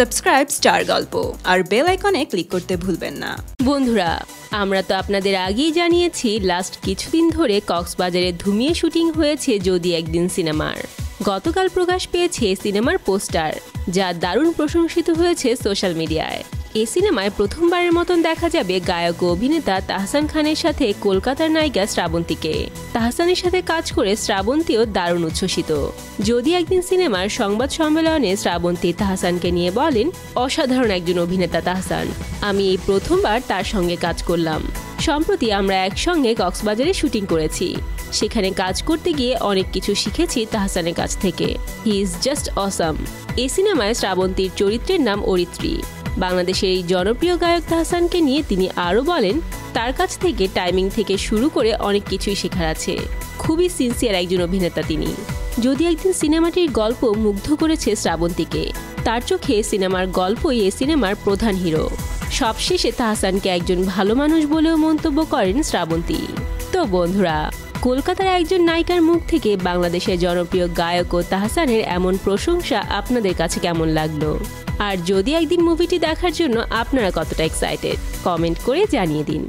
Subscribe star গল্প আর bell আইকনে click করতে ভুলবেন না। বন্ধুরা, আমরা তো আপনাদের আগেই জানিয়েছি লাস্ট কিছুদিন ধরে কক্সবাজারে ধুমিয়ে শুটিং হয়েছে যদি একদিন সিনেমার। গতকাল প্রকাশ পেয়েছে সিনেমার পোস্টার, যা দারুণ প্রশংসিত হয়েছে সোশ্যাল মিডিয়ায়। এই সিনেমায় প্রথমবারের মতন দেখা যাবে গায়ক ও অভিনেতা তাহসান খানের সাথে কলকাতার নায়িকা শ্রাবন্তীকে। তাহসানের সাথে কাজ করে শ্রাবন্তীও দারুণ উচ্ছ্বসিত। যদি একদিন সিনেমার সংবাদ সম্মেলনে শ্রাবন্তী তাহসানকে নিয়ে বলেন, অসাধারণ একজন অভিনেতা তাহসান। আমি এই প্রথমবার তার সঙ্গে কাজ করলাম। সম্প্রতি আমরা একসঙ্গে কক্সবাজারে শুটিং করেছি। সেখানে কাজ করতে গিয়ে অনেক কিছু শিখেছি তাহসানের কাছ থেকে। He is just awesome. এই সিনেমায় শ্রাবন্তীর চরিত্রের নাম অরিত্রী। বাংলাদেশের এই জনপ্রিয় গায়ক তাহসানকে নিয়ে তিনি আরও বলেন, তার কাছ থেকে টাইমিং থেকে শুরু করে অনেক কিছুই শেখার আছে। খুবই সিনসিয়ার একজন অভিনেতা তিনি। যদি একদিন সিনেমাটির গল্প মুগ্ধ করেছে শ্রাবন্তীকে, তার চোখে সিনেমার গল্পই এ সিনেমার প্রধান হিরো। সবশেষে তাহসানকে একজন ভালো মানুষ বলেও মন্তব্য করেন শ্রাবন্তী। তো বন্ধুরা কলকাতার একজন নায়িকার মুখ থেকে বাংলাদেশের জনপ্রিয় গায়ক ও তাহসানের এমন প্রশংসা আপনাদের কাছে কেমন লাগল? আর যদি একদিন মুভিটি দেখার জন্য আপনারা কতটা এক্সাইটেড কমেন্ট করে জানিয়ে দিন।